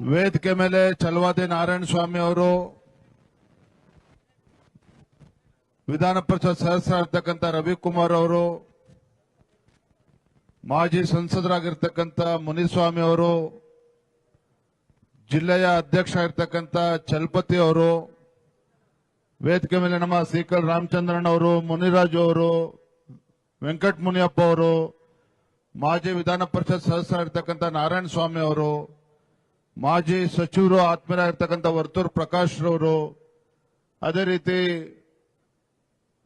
ವೇದಿಕೆ ಮೇಲೆ ಚಲವಾದಿ ನಾರಾಯಣ ಸ್ವಾಮಿ ಅವರು, ವಿಧಾನ ಪರಿಷತ್ ಸದಸ್ಯರಾಗಿರ್ತಕ್ಕಂಥ ರವಿಕುಮಾರ್ ಅವರು, ಮಾಜಿ ಸಂಸದರಾಗಿರ್ತಕ್ಕಂಥ ಮುನಿಸ್ವಾಮಿ ಅವರು, ಜಿಲ್ಲೆಯ ಅಧ್ಯಕ್ಷ ಆಗಿರ್ತಕ್ಕಂಥ ಚಲಪತಿ ಅವರು, ವೇದಿಕೆ ಮೇಲೆ ನಮ್ಮ ಸೀಕಲ್ ರಾಮಚಂದ್ರನ್ ಅವರು, ಮುನಿರಾಜು ಅವರು ವೆಂಕಟ ಮುನಿಯಪ್ಪ ಅವರು, ಮಾಜಿ ವಿಧಾನ ಪರಿಷತ್ ಸದಸ್ಯರಾಗಿರ್ತಕ್ಕಂಥ ನಾರಾಯಣ ಸ್ವಾಮಿ ಅವರು ಮಾಜಿ ಸಚಿವರು ಆತ್ಮೀಯರಾಗಿರ್ತಕ್ಕಂಥ ವರ್ತೂರ್ ಪ್ರಕಾಶ್ ರವರು, ಅದೇ ರೀತಿ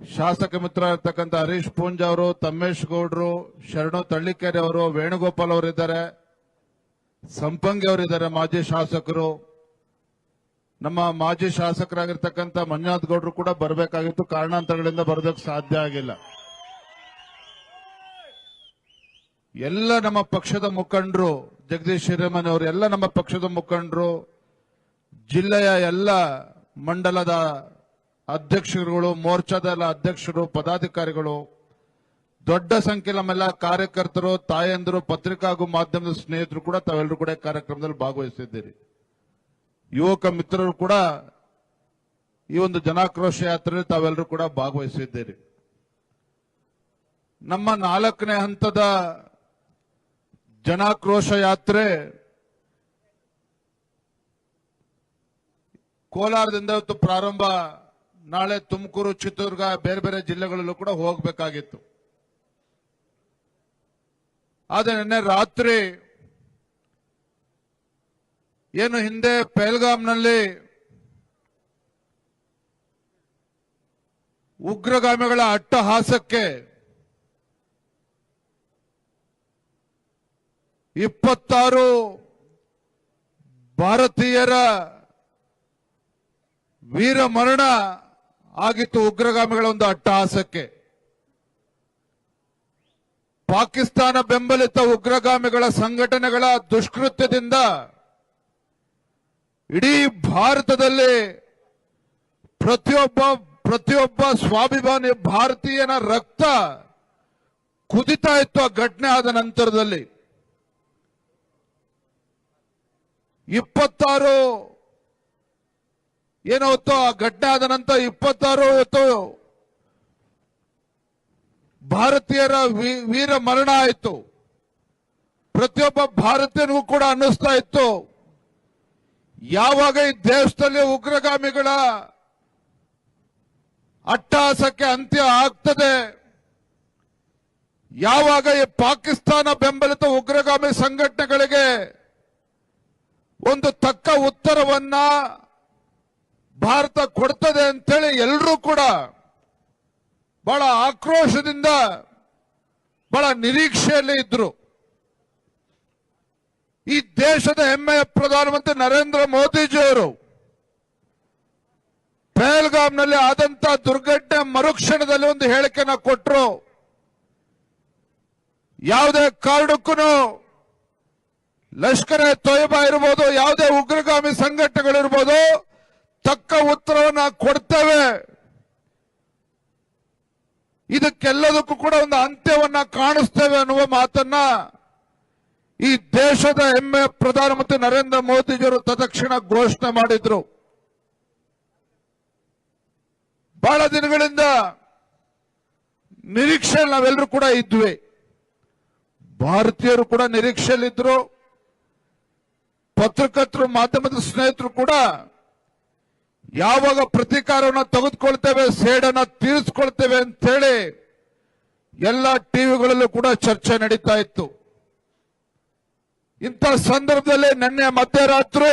ಶಾಸಕ ಮಿತ್ರ ಇರ್ತಕ್ಕಂಥ ಹರೀಶ್ ಪೂಂಜ್ ಅವರು, ತಮ್ಮೇಶ್ ಗೌಡ್ರು, ಶರಣು ತಳ್ಳಿಕೆರೆ ಅವರು, ವೇಣುಗೋಪಾಲ್ ಅವರಿದ್ದಾರೆ ಸಂಪಂಗಿ ಅವರಿದ್ದಾರೆ ಮಾಜಿ ಶಾಸಕರು. ನಮ್ಮ ಮಾಜಿ ಶಾಸಕರಾಗಿರ್ತಕ್ಕಂಥ ಮಂಜುನಾಥ್ ಗೌಡ್ರು ಕೂಡ ಬರಬೇಕಾಗಿತ್ತು. ಕಾರಣಾಂತರಗಳಿಂದ ಬರೋದಕ್ಕೆ ಸಾಧ್ಯ ಆಗಿಲ್ಲ. ಎಲ್ಲ ನಮ್ಮ ಪಕ್ಷದ ಮುಖಂಡರು, ಜಗದೀಶ್ ಹಿರೇಮನಿ ಅವರು ಎಲ್ಲ ನಮ್ಮ ಪಕ್ಷದ ಮುಖಂಡರು, ಜಿಲ್ಲೆಯ ಎಲ್ಲ ಮಂಡಲದ ಅಧ್ಯಕ್ಷರುಗಳು ಮೋರ್ಚಾದ ಅಧ್ಯಕ್ಷರು, ಪದಾಧಿಕಾರಿಗಳು, ದೊಡ್ಡ ಸಂಖ್ಯೆ ನಮ್ಮೆಲ್ಲ ಕಾರ್ಯಕರ್ತರು, ತಾಯಂದರು, ಪತ್ರಿಕಾ ಹಾಗೂ ಮಾಧ್ಯಮದ ಸ್ನೇಹಿತರು ಕೂಡ ತಾವೆಲ್ಲರೂ ಕೂಡ ಕಾರ್ಯಕ್ರಮದಲ್ಲಿ ಭಾಗವಹಿಸಿದ್ದೀರಿ. ಯುವಕ ಮಿತ್ರರು ಕೂಡ ಈ ಒಂದು ಜನಾಕ್ರೋಶ ಯಾತ್ರೆಯಲ್ಲಿ ತಾವೆಲ್ಲರೂ ಕೂಡ ಭಾಗವಹಿಸಿದ್ದೀರಿ. ನಮ್ಮ ನಾಲ್ಕನೇ ಹಂತದ ಜನಾಕ್ರೋಶ ಯಾತ್ರೆ ಕೋಲಾರದಿಂದ ಪ್ರಾರಂಭ. ನಾಳೆ ತುಮಕೂರು ಚಿತ್ರದುರ್ಗ ಬೇರೆ ಬೇರೆ ಜಿಲ್ಲೆಗಳಲ್ಲೂ ಕೂಡ ಹೋಗಬೇಕಾಗಿತ್ತು. ಆದರೆ ನಿನ್ನೆ ರಾತ್ರಿ ಏನು ಹಿಂದೆ ಪೆಹಲ್ಗಾಮ್ನಲ್ಲಿ ಉಗ್ರಗಾಮಿಗಳ ಅಟ್ಟಹಾಸಕ್ಕೆ ಇಪ್ಪತ್ತಾರು ಭಾರತೀಯರ ವೀರ ಮರಣ ಆಗಿತ್ತು ಉಗ್ರಗಾಮಿಗಳ ಒಂದು ಅಟ್ಟಹಾಸಕ್ಕೆ. ಪಾಕಿಸ್ತಾನ ಬೆಂಬಲಿತ ಉಗ್ರಗಾಮಿಗಳ ಸಂಘಟನೆಗಳ ದುಷ್ಕೃತ್ಯದಿಂದ ಇಡೀ ಭಾರತದಲ್ಲಿ ಪ್ರತಿಯೊಬ್ಬ ಪ್ರತಿಯೊಬ್ಬ ಸ್ವಾಭಿಮಾನಿ ಭಾರತೀಯನ ರಕ್ತ ಕುದಿತಾ ಇತ್ತು ಆ ಘಟನೆ ಆದ ನಂತರದಲ್ಲಿ. ಇಪ್ಪತ್ತಾರು. ಏನಾವತ್ತು ಆ ಘಟನೆ ಆದ ನಂತರ ಇಪ್ಪತ್ತಾರು ಹೊತ್ತು ಭಾರತೀಯರ ವೀರ ಮರಣ ಆಯಿತು. ಪ್ರತಿಯೊಬ್ಬ ಭಾರತೀಯನಿಗೂ ಕೂಡ ಅನ್ನಿಸ್ತಾ ಇತ್ತು. ಯಾವಾಗ ಈ ದೇಶದಲ್ಲಿ ಉಗ್ರಗಾಮಿಗಳ ಅಟ್ಟಹಾಸಕ್ಕೆ ಅಂತ್ಯ ಆಗ್ತದೆ? ಯಾವಾಗ ಈ ಪಾಕಿಸ್ತಾನ ಬೆಂಬಲಿತ ಉಗ್ರಗಾಮಿ ಸಂಘಟನೆಗಳಿಗೆ ಒಂದು ತಕ್ಕ ಉತ್ತರವನ್ನ ಭಾರತ ಕೊಡ್ತದೆ ಅಂತೇಳಿ ಎಲ್ಲರೂ ಕೂಡ ಬಹಳ ಆಕ್ರೋಶದಿಂದ ಬಹಳ ನಿರೀಕ್ಷೆಯಲ್ಲಿ ಇದ್ರು. ಈ ದೇಶದ ಹೆಮ್ಮೆಯ ಪ್ರಧಾನಮಂತ್ರಿ ನರೇಂದ್ರ ಮೋದಿಜಿಯವರು ಪಹಲ್ಗಾಮ್ನಲ್ಲಿ ಆದಂತ ದುರ್ಘಟನೆ ಮರುಕ್ಷಣದಲ್ಲಿ ಒಂದು ಹೇಳಿಕೆನ ಕೊಟ್ಟರು ಯಾವುದೇ ಕಾರಣಕ್ಕೂ ಲಷ್ಕರ್ ತೊಯ್ಬಾ ಇರ್ಬೋದು, ಯಾವುದೇ ಉಗ್ರಗಾಮಿ ಸಂಘಟನೆಗಳಿರ್ಬೋದು, ತಕ್ಕ ಉತ್ತರವನ್ನು ಕೊಡ್ತೇವೆ. ಇದಕ್ಕೆಲ್ಲದಕ್ಕೂ ಕೂಡ ಒಂದು ಅಂತ್ಯವನ್ನ ಕಾಣಿಸ್ತೇವೆ ಅನ್ನುವ ಮಾತನ್ನ ಈ ದೇಶದ ಹೆಮ್ಮೆ ಪ್ರಧಾನಮಂತ್ರಿ ನರೇಂದ್ರ ಮೋದಿಜಿಯವರು ತತ್ಕ್ಷಣ ಘೋಷಣೆ ಮಾಡಿದ್ರು. ಬಹಳ ದಿನಗಳಿಂದ ನಿರೀಕ್ಷೆ ನಾವೆಲ್ಲರೂ ಕೂಡ ಇದ್ವಿ. ಭಾರತೀಯರು ಕೂಡ ನಿರೀಕ್ಷೆಯಲ್ಲಿದ್ರು. ಪತ್ರಕರ್ತರು, ಮಾಧ್ಯಮದ ಸ್ನೇಹಿತರು ಕೂಡ ಯಾವಾಗ ಪ್ರತೀಕಾರವನ್ನು ತೆಗೆದುಕೊಳ್ತೇವೆ, ಸೇಡನ್ನ ತೀರಿಸ್ಕೊಳ್ತೇವೆ ಅಂತ ಹೇಳಿ ಎಲ್ಲ ಟಿವಿಗಳಲ್ಲೂ ಕೂಡ ಚರ್ಚೆ ನಡೀತಾ ಇತ್ತು. ಇಂಥ ಸಂದರ್ಭದಲ್ಲಿ ನಿನ್ನೆ ಮಧ್ಯರಾತ್ರಿ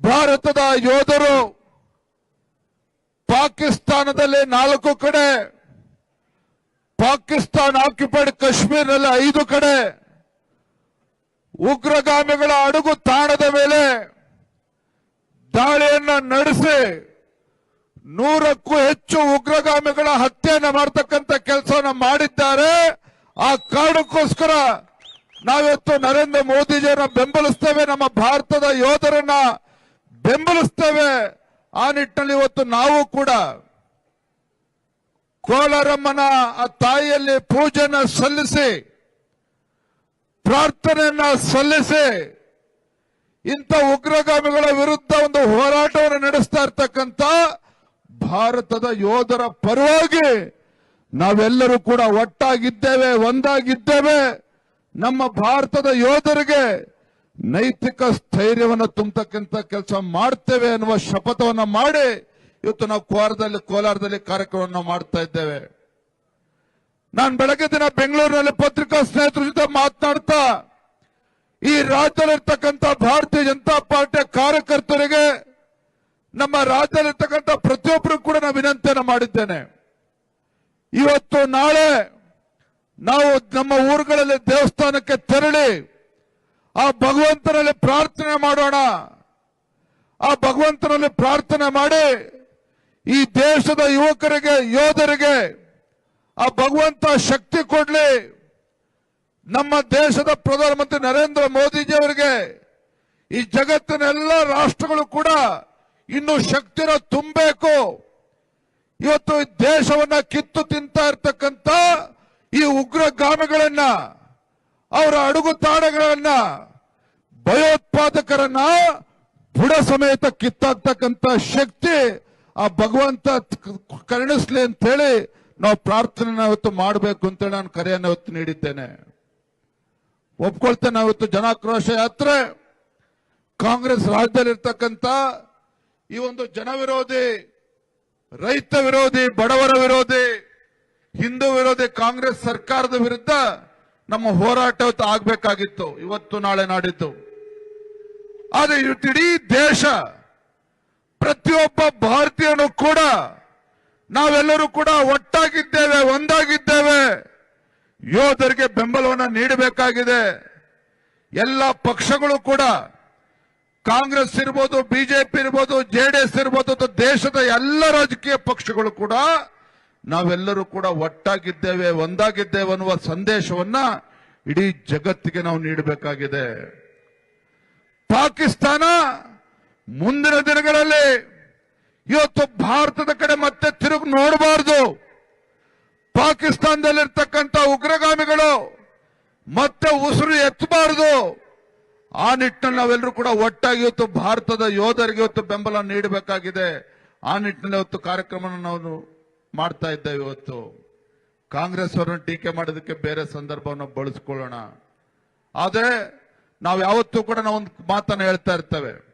ಭಾರತದ ಯೋಧರು ಪಾಕಿಸ್ತಾನದಲ್ಲಿ ನಾಲ್ಕು ಕಡೆ, ಪಾಕಿಸ್ತಾನ ಆಕ್ಯುಪೈಡ್ ಕಾಶ್ಮೀರ್ನಲ್ಲಿ ಐದು ಕಡೆ ಉಗ್ರಗಾಮಿಗಳ ಅಡುಗು ತಾಣದ ಮೇಲೆ ದಾಳಿಯನ್ನ ನಡೆಸಿ ನೂರಕ್ಕೂ ಹೆಚ್ಚು ಉಗ್ರಗಾಮಿಗಳ ಹತ್ಯೆಯನ್ನು ಮಾಡತಕ್ಕಂತ ಕೆಲಸವನ್ನು ಮಾಡಿದ್ದಾರೆ. ಆ ಕಾರಣಕ್ಕೋಸ್ಕರ ನಾವಿವತ್ತು ನರೇಂದ್ರ ಮೋದಿಜಿಯನ್ನ ಬೆಂಬಲಿಸ್ತೇವೆ, ನಮ್ಮ ಭಾರತದ ಯೋಧರನ್ನ ಬೆಂಬಲಿಸ್ತೇವೆ. ಆ ನಿಟ್ಟಿನಲ್ಲಿ ಇವತ್ತು ನಾವು ಕೂಡ ಕೋಲಾರಮ್ಮನ ಆ ತಾಯಿಯಲ್ಲಿ ಪೂಜೆನ ಸಲ್ಲಿಸಿ ಪ್ರಾರ್ಥನೆಯನ್ನ ಸಲ್ಲಿಸಿ ಇಂಥ ಉಗ್ರಗಾಮಿಗಳ ವಿರುದ್ಧ ಒಂದು ಹೋರಾಟವನ್ನು ನಡೆಸ್ತಾ ಇರ್ತಕ್ಕಂಥ ಭಾರತದ ಯೋಧರ ಪರವಾಗಿ ನಾವೆಲ್ಲರೂ ಕೂಡ ಒಟ್ಟಾಗಿದ್ದೇವೆ, ಒಂದಾಗಿದ್ದೇವೆ. ನಮ್ಮ ಭಾರತದ ಯೋಧರಿಗೆ ನೈತಿಕ ಸ್ಥೈರ್ಯವನ್ನು ತುಂಬತಕ್ಕಂಥ ಕೆಲಸ ಮಾಡ್ತೇವೆ ಅನ್ನುವ ಶಪಥವನ್ನು ಮಾಡಿ ಇವತ್ತು ನಾವು ಕೋಲಾರದಲ್ಲಿ ಕೋಲಾರದಲ್ಲಿ ಕಾರ್ಯಕ್ರಮವನ್ನು ಮಾಡ್ತಾ ಇದ್ದೇವೆ. ನಾನು ಬೆಳಗ್ಗೆ ದಿನ ಬೆಂಗಳೂರಿನಲ್ಲಿ ಪತ್ರಿಕಾ ಸ್ನೇಹಿತರ ಜೊತೆ ಮಾತನಾಡ್ತಾ, ಈ ರಾಜ್ಯದಲ್ಲಿರ್ತಕ್ಕಂಥ ಭಾರತೀಯ ಜನತಾ ಪಾರ್ಟಿಯ ಕಾರ್ಯಕರ್ತರಿಗೆ, ನಮ್ಮ ರಾಜ್ಯದಲ್ಲಿರ್ತಕ್ಕಂಥ ಪ್ರತಿಯೊಬ್ಬರು ಕೂಡ ನಾನು ವಿನಂತಿಯನ್ನು ಮಾಡಿದ್ದೇನೆ. ಇವತ್ತು ನಾಳೆ ನಾವು ನಮ್ಮ ಊರುಗಳಲ್ಲಿ ದೇವಸ್ಥಾನಕ್ಕೆ ತೆರಳಿ, ಆ ಭಗವಂತನಲ್ಲಿ ಪ್ರಾರ್ಥನೆ ಮಾಡೋಣ. ಆ ಭಗವಂತನಲ್ಲಿ ಪ್ರಾರ್ಥನೆ ಮಾಡಿ, ಈ ದೇಶದ ಯುವಕರಿಗೆ, ಯೋಧರಿಗೆ ಆ ಭಗವಂತ ಶಕ್ತಿ ಕೊಡ್ಲಿ. ನಮ್ಮ ದೇಶದ ಪ್ರಧಾನಮಂತ್ರಿ ನರೇಂದ್ರ ಮೋದಿಜಿಯವರಿಗೆ ಈ ಜಗತ್ತಿನ ಎಲ್ಲ ರಾಷ್ಟ್ರಗಳು ಕೂಡ ಇನ್ನು ಶಕ್ತಿನ ತುಂಬಬೇಕು. ಇವತ್ತು ದೇಶವನ್ನ ಕಿತ್ತು ತಿಂತಾ ಇರ್ತಕ್ಕಂಥ ಈ ಉಗ್ರಗಾಮಿಗಳನ್ನ, ಅವರ ಅಡುಗು ತಾಣಗಳನ್ನ, ಭಯೋತ್ಪಾದಕರನ್ನ ಬುಡ ಸಮೇತ ಕಿತ್ತಾಕ್ತಕ್ಕಂಥ ಶಕ್ತಿ ಆ ಭಗವಂತ ಕರುಣಿಸ್ಲಿ ಅಂತ ಹೇಳಿ ನಾವು ಪ್ರಾರ್ಥನೆ ಇವತ್ತು ಮಾಡಬೇಕು ಅಂತ ನಾನು ಕರೆಯನ್ನು ಇವತ್ತು ನೀಡಿದ್ದೇನೆ. ಒಪ್ಕೊಳ್ತೇನೆ ಇವತ್ತು ಜನಾಕ್ರೋಶ ಯಾತ್ರೆ, ಕಾಂಗ್ರೆಸ್ ರಾಜ್ಯದಲ್ಲಿರ್ತಕ್ಕಂಥ ಈ ಒಂದು ಜನ ವಿರೋಧಿ ರೈತ ವಿರೋಧಿ, ಬಡವರ ವಿರೋಧಿ, ಹಿಂದೂ ವಿರೋಧಿ, ಕಾಂಗ್ರೆಸ್ ಸರ್ಕಾರದ ವಿರುದ್ಧ ನಮ್ಮ ಹೋರಾಟ ಇವತ್ತು ಆಗ್ಬೇಕಾಗಿತ್ತು, ಇವತ್ತು ನಾಳೆ ನಾಡಿದ್ದು. ಆದ್ರೆ ಇವತ್ತು ಇಡೀ ದೇಶ ಪ್ರತಿಯೊಬ್ಬ ಭಾರತೀಯನು ಕೂಡ ನಾವೆಲ್ಲರೂ ಕೂಡ ಒಟ್ಟಾಗಿದ್ದೇವೆ, ಒಂದಾಗಿದ್ದೇವೆ. ಯೋಧರಿಗೆ ಬೆಂಬಲವನ್ನು ನೀಡಬೇಕಾಗಿದೆ. ಎಲ್ಲ ಪಕ್ಷಗಳು ಕೂಡ, ಕಾಂಗ್ರೆಸ್ ಇರ್ಬೋದು, ಬಿಜೆಪಿ ಇರ್ಬೋದು ಜೆಡಿಎಸ್ ಇರ್ಬೋದು, ಅಥವಾ ದೇಶದ ಎಲ್ಲ ರಾಜಕೀಯ ಪಕ್ಷಗಳು ಕೂಡ, ನಾವೆಲ್ಲರೂ ಕೂಡ ಒಟ್ಟಾಗಿದ್ದೇವೆ, ಒಂದಾಗಿದ್ದೇವೆ ಅನ್ನುವ ಸಂದೇಶವನ್ನ ಇಡೀ ಜಗತ್ತಿಗೆ ನಾವು ನೀಡಬೇಕಾಗಿದೆ. ಪಾಕಿಸ್ತಾನ ಮುಂದಿನ ದಿನಗಳಲ್ಲಿ ಇವತ್ತು ಭಾರತದ ಕಡೆ ಮತ್ತೆ ತಿರುಗಿ ನೋಡಬಾರದು. ಪಾಕಿಸ್ತಾನದಲ್ಲಿರ್ತಕ್ಕಂಥ ಉಗ್ರಗಾಮಿಗಳು ಮತ್ತೆ ಉಸಿರು ಎತ್ತಬಾರದು ಆ ನಿಟ್ಟಿನಲ್ಲಿ ನಾವೆಲ್ಲರೂ ಕೂಡ ಒಟ್ಟಾಗಿ ಇವತ್ತು ಭಾರತದ ಯೋಧರಿಗೆ ಇವತ್ತು ಬೆಂಬಲ ನೀಡಬೇಕಾಗಿದೆ. ಆ ನಿಟ್ಟಿನಲ್ಲಿ ಇವತ್ತು ಕಾರ್ಯಕ್ರಮ ನಾವು ಮಾಡ್ತಾ ಇದ್ದೇವೆ ಇವತ್ತು. ಕಾಂಗ್ರೆಸ್ ಅವರನ್ನು ಟೀಕೆ ಮಾಡೋದಕ್ಕೆ ಬೇರೆ ಸಂದರ್ಭವನ್ನು ಬಳಸ್ಕೊಳ್ಳೋಣ. ಆದರೆ ನಾವು ಯಾವತ್ತೂ ಕೂಡ ನಾವು ಒಂದು ಮಾತನ್ನ ಹೇಳ್ತಾ ಇರ್ತೇವೆ.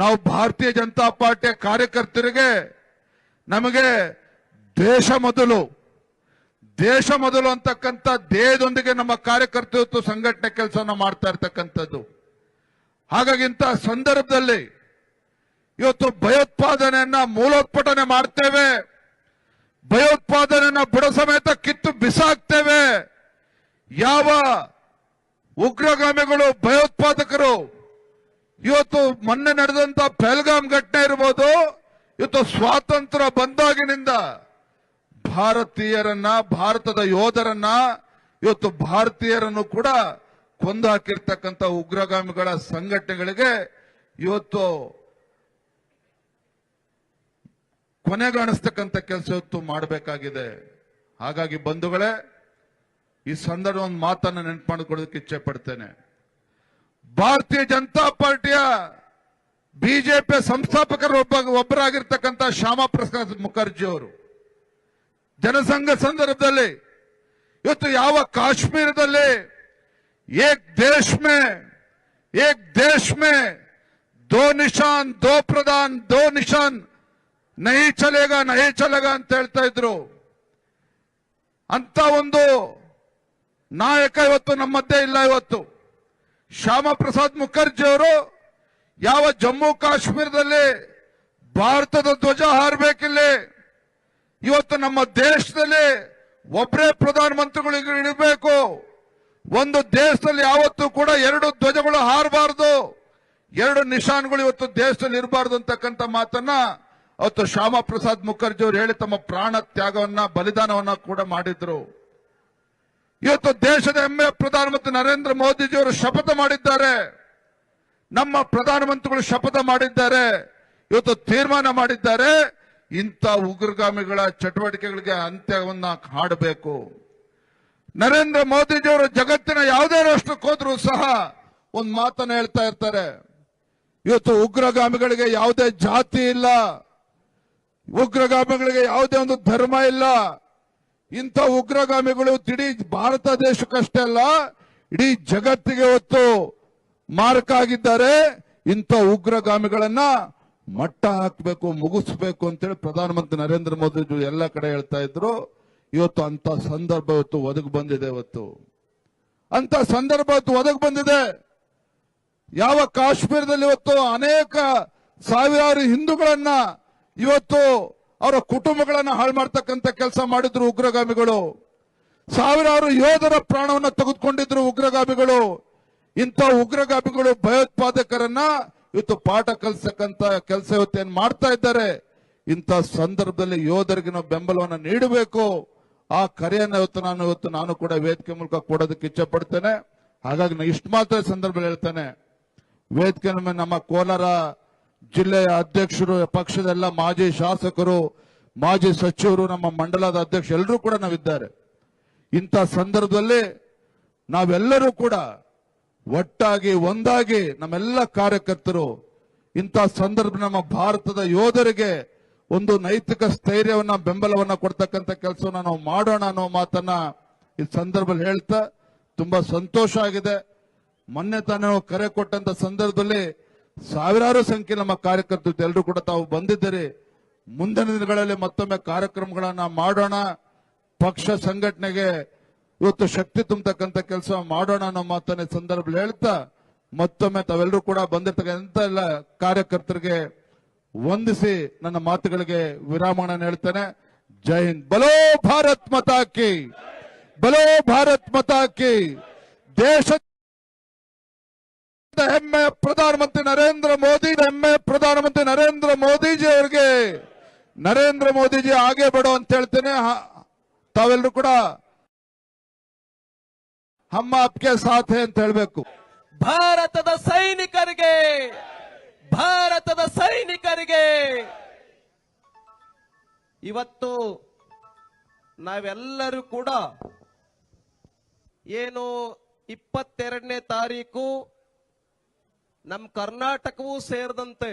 ನಾವು ಭಾರತೀಯ ಜನತಾ ಪಾರ್ಟಿಯ ಕಾರ್ಯಕರ್ತರಿಗೆ ನಮಗೆ ದೇಶ ಮೊದಲು ದೇಶ ಮೊದಲು ಅಂತಕ್ಕಂಥ ದೇಹದೊಂದಿಗೆ ನಮ್ಮ ಕಾರ್ಯಕರ್ತರು ಇವತ್ತು ಸಂಘಟನೆ ಕೆಲಸವನ್ನು ಮಾಡ್ತಾ ಇರ್ತಕ್ಕಂಥದ್ದು. ಹಾಗಾಗಿ ಇಂತಹ ಸಂದರ್ಭದಲ್ಲಿ ಇವತ್ತು ಭಯೋತ್ಪಾದನೆಯನ್ನ ಮೂಲೋತ್ಪಟನೆ ಮಾಡ್ತೇವೆ, ಭಯೋತ್ಪಾದನೆಯನ್ನ ಬುಡ ಸಮೇತ ಕಿತ್ತು ಬಿಸಾಕ್ತೇವೆ. ಯಾವ ಉಗ್ರಗಾಮಿಗಳು ಭಯೋತ್ಪಾದಕರು ಇವತ್ತು ಮೊನ್ನೆ ನಡೆದಂತ ಪೆಲ್ಗಾಮ್ ಘಟನೆ ಇರ್ಬೋದು, ಇವತ್ತು ಸ್ವಾತಂತ್ರ್ಯ ಬಂದಾಗಿನಿಂದ ಭಾರತೀಯರನ್ನ, ಭಾರತದ ಯೋಧರನ್ನ, ಇವತ್ತು ಭಾರತೀಯರನ್ನು ಕೂಡ ಕೊಂದು ಹಾಕಿರ್ತಕ್ಕಂಥ ಉಗ್ರಗಾಮಿಗಳ ಸಂಘಟನೆಗಳಿಗೆ ಇವತ್ತು ಕೊನೆಗಾಣಿಸ್ತಕ್ಕಂಥ ಕೆಲಸ ಇವತ್ತು ಮಾಡಬೇಕಾಗಿದೆ. ಹಾಗಾಗಿ ಬಂಧುಗಳೇ, ಈ ಸಂದರ್ಭ ಒಂದು ಮಾತನ್ನ ನೆನಪು ಮಾಡಿಕೊಳ್ಳೋದಕ್ಕೆ ಇಚ್ಛೆ ಪಡ್ತೇನೆ. ಭಾರತೀಯ ಜನತಾ ಪಾರ್ಟಿಯ ಬಿಜೆಪಿ ಸಂಸ್ಥಾಪಕರು ಒಬ್ಬ ಒಬ್ಬರಾಗಿರ್ತಕ್ಕಂಥ ಶ್ಯಾಮಾ ಪ್ರಸಾದ್ ಮುಖರ್ಜಿ ಅವರು. ಜನಸಂಘ ಸಂದರ್ಭದಲ್ಲಿ ಇವತ್ತು ಯಾವ ಕಾಶ್ಮೀರದಲ್ಲಿ ಏಕ್ ದೇಶ್ ಮೇ, ಏಕ್ ದೇಶ್ ಮೇ, ದೋ ನಿಶಾನ್, ದೋ ಪ್ರಧಾನ್, ದೋ ನಿಶಾನ್, ನಹಿ ಚಲೇಗ ನಹಿ ಚಲೇಗ ಅಂತ ಹೇಳ್ತಾ ಇದ್ರು. ಅಂತ ಒಂದು ನಾಯಕ ಇವತ್ತು ನಮ್ಮ ಇಲ್ಲ ಇವತ್ತು. ಶ್ಯಾಮಾ ಪ್ರಸಾದ್ ಮುಖರ್ಜಿ ಅವರು ಯಾವ ಜಮ್ಮು ಕಾಶ್ಮೀರದಲ್ಲಿ ಭಾರತದ ಧ್ವಜ ಹಾರಬೇಕಿಲ್ಲ. ಇವತ್ತು ನಮ್ಮ ದೇಶದಲ್ಲಿ ಒಬ್ಬರೇ ಪ್ರಧಾನಮಂತ್ರಿಗಳಿಗೆ ಇಡಬೇಕು ಒಂದು ದೇಶದಲ್ಲಿ ಯಾವತ್ತೂ ಕೂಡ ಎರಡು ಧ್ವಜಗಳು ಹಾರಬಾರದು. ಎರಡು ನಿಶಾನ್ಗಳು ಇವತ್ತು ದೇಶದಲ್ಲಿ ಇರಬಾರದು ಅಂತಕ್ಕಂಥ ಮಾತನ್ನ ಅವತ್ತು ಶ್ಯಾಮ ಪ್ರಸಾದ್ ಮುಖರ್ಜಿ ಅವರು ಹೇಳಿ ತಮ್ಮ ಪ್ರಾಣ ತ್ಯಾಗವನ್ನ, ಬಲಿದಾನವನ್ನ ಕೂಡ ಮಾಡಿದ್ರು. ಇವತ್ತು ದೇಶದ ಹೆಮ್ಮೆ ಪ್ರಧಾನಮಂತ್ರಿ ನರೇಂದ್ರ ಮೋದಿಜಿಯವರು ಶಪಥ ಮಾಡಿದ್ದಾರೆ. ನಮ್ಮ ಪ್ರಧಾನಮಂತ್ರಿಗಳು ಶಪಥ ಮಾಡಿದ್ದಾರೆ. ಇವತ್ತು ತೀರ್ಮಾನ ಮಾಡಿದ್ದಾರೆ. ಇಂಥ ಉಗ್ರಗಾಮಿಗಳ ಚಟುವಟಿಕೆಗಳಿಗೆ ಅಂತ್ಯವನ್ನ ಹಾಡಬೇಕು. ನರೇಂದ್ರ ಮೋದಿಜಿಯವರು ಜಗತ್ತಿನ ಯಾವುದೇ ರಾಷ್ಟ್ರಕ್ಕೆ ಹೋದ್ರೂ ಸಹ ಒಂದು ಮಾತನ್ನು ಹೇಳ್ತಾ ಇರ್ತಾರೆ. ಇವತ್ತು ಉಗ್ರಗಾಮಿಗಳಿಗೆ ಯಾವುದೇ ಜಾತಿ ಇಲ್ಲ. ಉಗ್ರಗಾಮಿಗಳಿಗೆ ಯಾವುದೇ ಒಂದು ಧರ್ಮ ಇಲ್ಲ. ಇಂಥ ಉಗ್ರಗಾಮಿಗಳು ಇಡೀ ಭಾರತ ದೇಶಕ್ಕಷ್ಟೇ ಅಲ್ಲ, ಇಡೀ ಜಗತ್ತಿಗೆ ಹೊತ್ತು ಮಾರಕ ಆಗಿದ್ದಾರೆ ಇಂಥ ಉಗ್ರಗಾಮಿಗಳನ್ನ ಮಟ್ಟ ಹಾಕಬೇಕು, ಮುಗಿಸ್ಬೇಕು ಅಂತೇಳಿ ಪ್ರಧಾನಮಂತ್ರಿ ನರೇಂದ್ರ ಮೋದಿ ಎಲ್ಲ ಕಡೆ ಹೇಳ್ತಾ ಇದ್ರು. ಇವತ್ತು ಅಂತ ಸಂದರ್ಭ ಇವತ್ತು ಒದಗಿ ಬಂದಿದೆ ಇವತ್ತು. ಅಂತ ಸಂದರ್ಭ ಇವತ್ತು ಒದಗಿ ಬಂದಿದೆ. ಯಾವ ಕಾಶ್ಮೀರದಲ್ಲಿ ಇವತ್ತು ಅನೇಕ ಸಾವಿರಾರು ಹಿಂದೂಗಳನ್ನ ಇವತ್ತು ಅವರ ಕುಟುಂಬಗಳನ್ನು ಹಾಳು ಮಾಡ್ತಕ್ಕಂಥ ಕೆಲಸ ಮಾಡಿದ್ರು ಉಗ್ರಗಾಮಿಗಳು. ಸಾವಿರಾರು ಯೋಧರ ಪ್ರಾಣವನ್ನು ತೆಗೆದುಕೊಂಡಿದ್ರು ಉಗ್ರಗಾಮಿಗಳು. ಇಂಥ ಉಗ್ರಗಾಮಿಗಳು ಭಯೋತ್ಪಾದಕರನ್ನ ಇವತ್ತು ಪಾಠ ಕಲಿಸಕ್ಕಂತ ಕೆಲಸ ಇವತ್ತೇನ್ ಮಾಡ್ತಾ ಇದ್ದಾರೆ. ಇಂಥ ಸಂದರ್ಭದಲ್ಲಿ ಯೋಧರಿಗೆ ನಾವು ಬೆಂಬಲವನ್ನು ನೀಡಬೇಕು. ಆ ಕರೆಯನ್ನು ಇವತ್ತು ನಾನು ಇವತ್ತು ನಾನು ಕೂಡ ವೇದಿಕೆ ಮೂಲಕ ಕೊಡೋದಕ್ಕೆ ಇಚ್ಛೆ ಪಡ್ತೇನೆ ಹಾಗಾಗಿ ನಾನು ಇಷ್ಟು ಮಾತ್ರ ಸಂದರ್ಭದಲ್ಲಿ ಹೇಳ್ತೇನೆ. ವೇದಿಕೆ ನಮ್ಮ ಕೋಲಾರ ಜಿಲ್ಲೆಯ ಅಧ್ಯಕ್ಷರು ಪಕ್ಷದ ಎಲ್ಲ ಮಾಜಿ ಶಾಸಕರು, ಮಾಜಿ ಸಚಿವರು, ನಮ್ಮ ಮಂಡಲದ ಅಧ್ಯಕ್ಷ ಎಲ್ಲರೂ ಕೂಡ ನಾವಿದ್ದಾರೆ. ಇಂಥ ಸಂದರ್ಭದಲ್ಲಿ ನಾವೆಲ್ಲರೂ ಕೂಡ ಒಟ್ಟಾಗಿ, ಒಂದಾಗಿ ನಮ್ಮೆಲ್ಲ ಕಾರ್ಯಕರ್ತರು ಇಂಥ ಸಂದರ್ಭ ನಮ್ಮ ಭಾರತದ ಯೋಧರಿಗೆ ಒಂದು ನೈತಿಕ ಸ್ಥೈರ್ಯವನ್ನ, ಬೆಂಬಲವನ್ನ ಕೊಡ್ತಕ್ಕಂಥ ಕೆಲಸವನ್ನ ನಾವು ಮಾಡೋಣ ಅನ್ನೋ ಮಾತನ್ನ ಈ ಸಂದರ್ಭದಲ್ಲಿ ಹೇಳ್ತಾ ತುಂಬಾ ಸಂತೋಷ ಆಗಿದೆ. ಮೊನ್ನೆ ತಾನೇ ಕರೆ ಕೊಟ್ಟಂತ ಸಂದರ್ಭದಲ್ಲಿ ಸಾವಿರಾರು ಸಂಖ್ಯೆ ನಮ್ಮ ಕಾರ್ಯಕರ್ತರು ಎಲ್ಲರೂ ಕೂಡ ತಾವು ಬಂದಿದ್ದರೆ ಮುಂದಿನ ದಿನಗಳಲ್ಲಿ ಮತ್ತೊಮ್ಮೆ ಕಾರ್ಯಕ್ರಮಗಳನ್ನ ಮಾಡೋಣ. ಪಕ್ಷ ಸಂಘಟನೆಗೆ ಇವತ್ತು ಶಕ್ತಿ ತುಂಬತಕ್ಕಂಥ ಕೆಲಸ ಮಾಡೋಣ ಅನ್ನೋ ಮಾತನ್ನ ಸಂದರ್ಭದಲ್ಲಿ ಹೇಳ್ತಾ ಮತ್ತೊಮ್ಮೆ ತಾವೆಲ್ಲರೂ ಕೂಡ ಬಂದಿರ್ತಕ್ಕಂಥ ಎಲ್ಲ ಕಾರ್ಯಕರ್ತರಿಗೆ ವಂದಿಸಿ ನನ್ನ ಮಾತುಗಳಿಗೆ ವಿರಾಮವನ್ನು ಹೇಳ್ತೇನೆ. ಜೈ ಹಿಂದ್. ಬಲೋ ಭಾರತ್ ಮತಾಕಿ ಬಲೋ ಭಾರತ್ ಮತಾಕಿ ದೇಶ ಹೆಮ್ಮೆ ಪ್ರಧಾನಮಂತ್ರಿ ನರೇಂದ್ರ ಮೋದಿ, ಹೆಮ್ಮೆ ಪ್ರಧಾನಮಂತ್ರಿ ನರೇಂದ್ರ ಮೋದಿಜಿ ಅವರಿಗೆ. ನರೇಂದ್ರ ಮೋದಿಜಿ ಹಾಗೆ ಬಿಡು ಅಂತ ಹೇಳ್ತೇನೆ. ತಾವೆಲ್ಲರೂ ಕೂಡ ಹಮ್ಮ ಅಪ್ಕೆ ಸಾಥೆ ಅಂತ ಹೇಳ್ಬೇಕು. ಭಾರತದ ಸೈನಿಕರಿಗೆ ಭಾರತದ ಸೈನಿಕರಿಗೆ ಇವತ್ತು ನಾವೆಲ್ಲರೂ ಕೂಡ ಏನು ಇಪ್ಪತ್ತೆರಡನೇ ತಾರೀಕು ನಮ್ಮ ಕರ್ನಾಟಕವೂ ಸೇರಿದಂತೆ